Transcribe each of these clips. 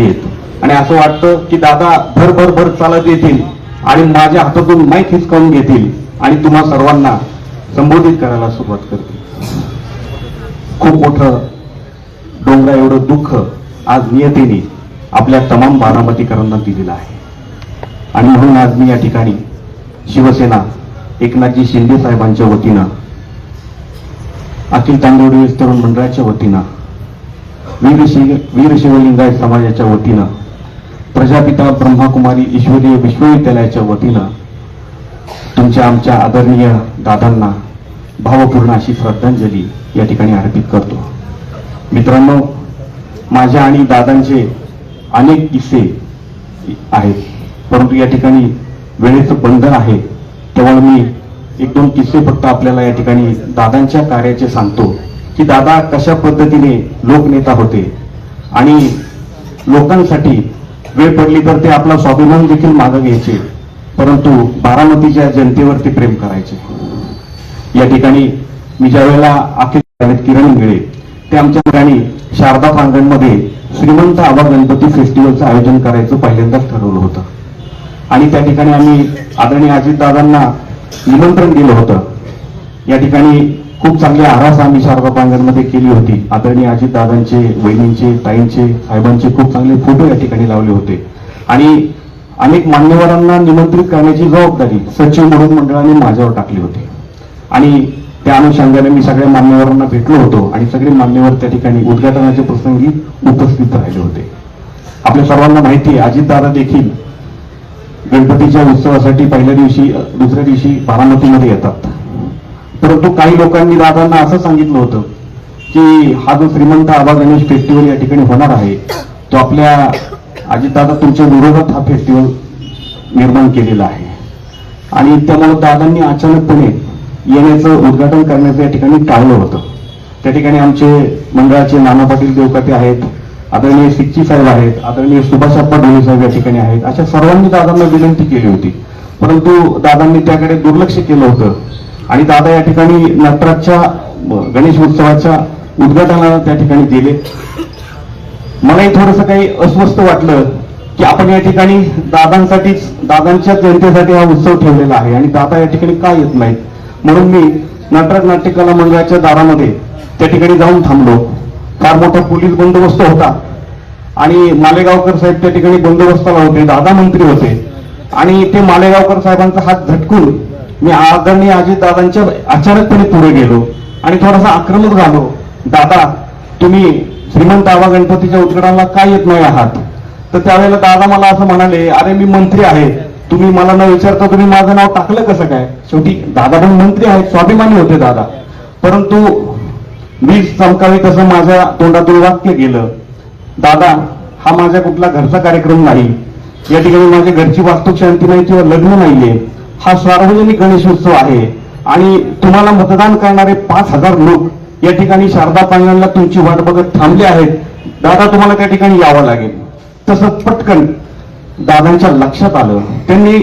आणि असं वाटतं की दादा भर भर भर चालत येतील आणि माझ्या हातातून माईक हिसकावून घेतील आणि तुम्हा सर्वांना संबोधित करायला सुरुवात करतील. खूप मोठं डोंगरा एवढं दुःख आज नियतीने आपल्या तमाम बारामतीकरांना दिलेलं आहे. आणि म्हणून आज मी या ठिकाणी शिवसेना एकनाथजी शिंदे साहेबांच्या वतीनं अखिल तांदोडी तरुण मंडळाच्या वतीनं वीर शिव वीर समाजाच्या वतीनं प्रजापिता ब्रह्माकुमारी ईश्वरीय विश्वविद्यालयाच्या वतीनं तुमच्या आमच्या आदरणीय दादांना भावपूर्ण अशी श्रद्धांजली या ठिकाणी अर्पित करतो. मित्रांनो माझ्या आणि दादांचे अनेक किस्से आहेत परंतु या ठिकाणी वेळेचं बंधन आहे तेव्हा मी एक दोन किस्से फक्त आपल्याला या ठिकाणी दादांच्या कार्याचे सांगतो. की दादा कशा पद्धतीने लोकनेता होते? आणि लोकांसाठी वेळ पडली तर ते आपला स्वाभिमान देखील मागं घ्यायचे. परंतु बारामतीच्या जनतेवरती प्रेम करायचे. या ठिकाणी मी ज्या वेळेला अखेर किरण मिळे ते आमच्या ठिकाणी शारदा प्रांगणमध्ये श्रीमंत आबा गणपती फेस्टिवलचं आयोजन करायचं पहिल्यांदाच ठरवलं होतं. आणि त्या ठिकाणी आम्ही आदरणीय अजितदादांना निमंत्रण दिलं होतं. या ठिकाणी खूप चांगली आरास आम्ही शारदा प्रांगणमध्ये केली होती. आदरणीय अजितदादांचे वहिनींचे ताईंचे साहेबांचे खूप चांगले फोटो या ठिकाणी लावले होते. आणि अनेक मान्यवरांना निमंत्रित करण्याची जबाबदारी सचिव म्हणून मंडळाने माझ्यावर टाकली होती. आणि त्या अनुषंगाने मी सगळ्या मान्यवरांना भेटलो होतो आणि सगळे मान्यवर त्या ठिकाणी उद्घाटनाच्या प्रसंगी उपस्थित राहिले होते. आपल्या सर्वांना माहिती आहे अजितदादा देखील गणपतीच्या उत्सवासाठी पहिल्या दिवशी दुसऱ्या दिवशी बारामतीमध्ये येतात. परंतु काही लोकांनी दादांना असं सांगितलं होतं की हा जो श्रीमंत आबा गणेश फेस्टिवल या ठिकाणी होणार आहे तो आपल्या अजितदादा तुमच्या विरोधात हा फेस्टिवल निर्माण केलेला आहे. आणि त्यामुळे दादांनी अचानकपणे येण्याचं उद्घाटन करण्याचं या ठिकाणी टाळलं होतं. त्या ठिकाणी आमचे मंडळाचे नाना पाटील देवकाते आहेत आदरणीय सिक्की साहेब आहेत आदरणीय सुभाषाप्पा ढोले साहेब या ठिकाणी आहेत. अशा सर्वांनी दादांना विनंती केली होती. परंतु दादांनी त्याकडे दुर्लक्ष केलं होतं. आणि दादा या ठिकाणी नटराजच्या गणेश उत्सवाच्या उद्घाटनाला त्या ठिकाणी गेले. मलाही थोडंसं काही अस्वस्थ वाटलं की आपण या ठिकाणी दादांसाठीच दादांच्या जनतेसाठी हा उत्सव ठेवलेला आहे आणि दादा या ठिकाणी का येत नाहीत? म्हणून मी नटराज नाट्यकला मंडळाच्या दारामध्ये त्या ठिकाणी जाऊन थांबलो. फार मोठा पोलीस बंदोबस्त होता आणि मालेगावकर साहेब त्या ठिकाणी बंदोबस्ताला होते दादा मंत्री होते. आणि ते मालेगावकर साहेबांचा हात झटकून मी आदरणीय अजित दादांच्या अचानकपणे पुढे गेलो आणि थोडासा आक्रमक झालो. दादा तुम्ही श्रीमंत आबा गणपतीच्या उद्घाटनाला काय येत नाही आहात? तर त्यावेळेला दादा मला असं म्हणाले अरे मी मंत्री आहे. तुम्ही मला न विचारता तुम्ही माझं नाव टाकलं कसं काय? शेवटी दादा पण मंत्री आहेत स्वाभिमानी होते दादा. परंतु मी चमकावी तसं माझ्या तोंडातून वाक्य गेलं. दादा हा माझ्या कुठला घरचा कार्यक्रम नाही. या ठिकाणी माझ्या घरची वास्तुक शांती नाही किंवा लग्न नाहीये. हा सार्वजनिक गणेशोत्सव आहे. आणि तुम्हाला मतदान करणारे पाच हजार लोक या ठिकाणी शारदा पांगणला तुमची वाट बघत थांबले आहेत. दादा तुम्हाला त्या ठिकाणी यावं लागेल. तसं पटकन दादांच्या लक्षात आलं. त्यांनी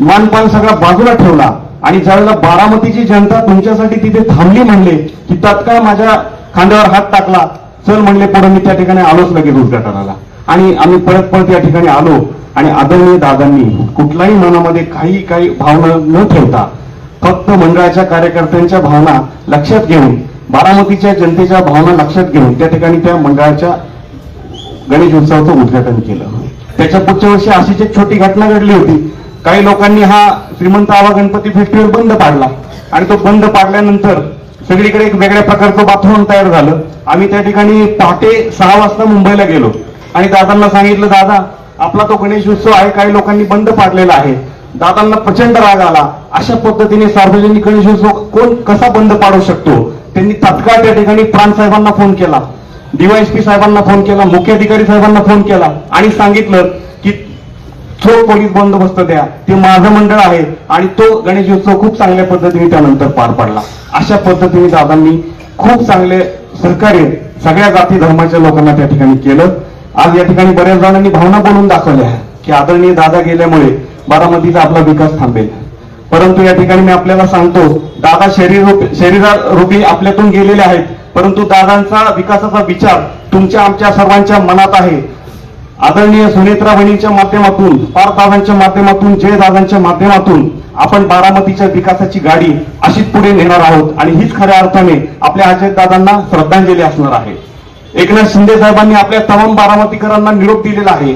मानपान सगळा बाजूला ठेवला आणि ज्यावेळेला बारामतीची जनता तुमच्यासाठी तिथे थांबली म्हणले की तत्काळ माझ्या खांद्यावर हात टाकला. चल म्हणले पुढे मी त्या ठिकाणी आलोच लगेच उद्घाटनाला. आणि आम्ही परत परत या ठिकाणी आलो. आणि आदरणीय दादांनी कुठलाही मनामध्ये काही काही भावना न ठेवता फक्त मंडळाच्या कार्यकर्त्यांच्या भावना लक्षात घेऊन बारामतीच्या जनतेच्या भावना लक्षात घेऊन त्या ठिकाणी त्या मंडळाच्या गणेश उत्सवाचं उद्घाटन केलं. त्याच्या पुढच्या वर्षी अशीच एक छोटी घटना घडली होती. काही लोकांनी हा श्रीमंत आवा गणपती फेस्टिवल बंद पाडला. आणि तो बंद पाडल्यानंतर सगळीकडे एक वेगळ्या प्रकारचं वातावरण तयार झालं. आम्ही त्या ठिकाणी पहाटे सहा वाजता मुंबईला गेलो. आणि दादांना सांगितलं दादा आपला तो गणेश उत्सव आहे काही लोकांनी बंद पाडलेला आहे. दादांना प्रचंड राग आला. अशा पद्धतीने सार्वजनिक गणेशोत्सव कोण कसा बंद पाडू शकतो? त्यांनी तत्काळ त्या ठिकाणी प्राण साहेबांना फोन केला. डीवायएसपी साहेबांना फोन केला मुख्याधिकारी साहेबांना फोन केला आणि सांगितलं की चोर पोलीस बंदोबस्त द्या. ते माझं मंडळ आहे आणि तो गणेशोत्सव खूप चांगल्या पद्धतीने त्यानंतर पार पडला. अशा पद्धतीने दादांनी खूप चांगले सहकार्य सगळ्या जाती धर्माच्या लोकांना त्या ठिकाणी केलं. आज या ठिकाणी बऱ्याच जणांनी भावना बोलून दाखवल्या की आदरणीय दादा गेल्यामुळे बारामतीचा आपला विकास थांबेल. परंतु या ठिकाणी मी आपल्याला सांगतो दादा शरीर शरीरारूपी आपल्यातून गेलेले आहेत परंतु दादांचा विकासाचा विचार तुमच्या आमच्या सर्वांच्या मनात आहे. आदरणीय सुनेत्रा बहिणींच्या माध्यमातून पार दादांच्या माध्यमातून जयदादांच्या माध्यमातून आपण बारामतीच्या विकासाची गाडी अशीच पुढे नेणार आहोत आणि हीच खऱ्या अर्थाने आपल्या अजय दादांना श्रद्धांजली असणार आहे. एकनाथ शिंदे साहेबांनी आपल्या तमाम बारामतीकरांना निरोप दिलेला आहे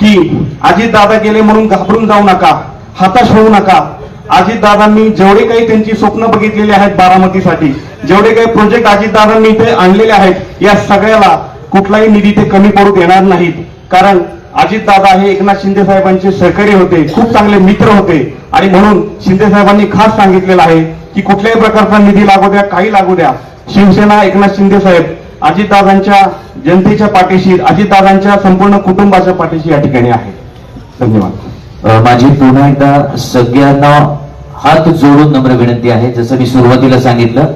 की अजितदादा गेले म्हणून घाबरून जाऊ नका हताश होऊ नका. अजितदादांनी जेवढे काही त्यांची स्वप्न बघितलेली आहेत बारामतीसाठी जेवढे काही प्रोजेक्ट अजितदादांनी इथे आणलेले आहेत या सगळ्याला कुठलाही निधी ते कमी पडू देणार नाहीत. कारण अजितदादा हे एकनाथ शिंदे साहेबांचे सहकारी होते खूप चांगले मित्र होते. आणि म्हणून शिंदे साहेबांनी खास सांगितलेलं आहे की कुठल्याही प्रकारचा निधी लागू द्या काही लागू द्या. शिवसेना एकनाथ शिंदे साहेब अजितदादांच्या जनतेच्या पाठीशी अजितदादांच्या संपूर्ण कुटुंबाच्या पाठीशी या ठिकाणी आहे. धन्यवाद. माझी पुन्हा एकदा सगळ्यांना हात जोडून नम्र विनंती आहे. जसं मी सुरुवातीला सांगितलं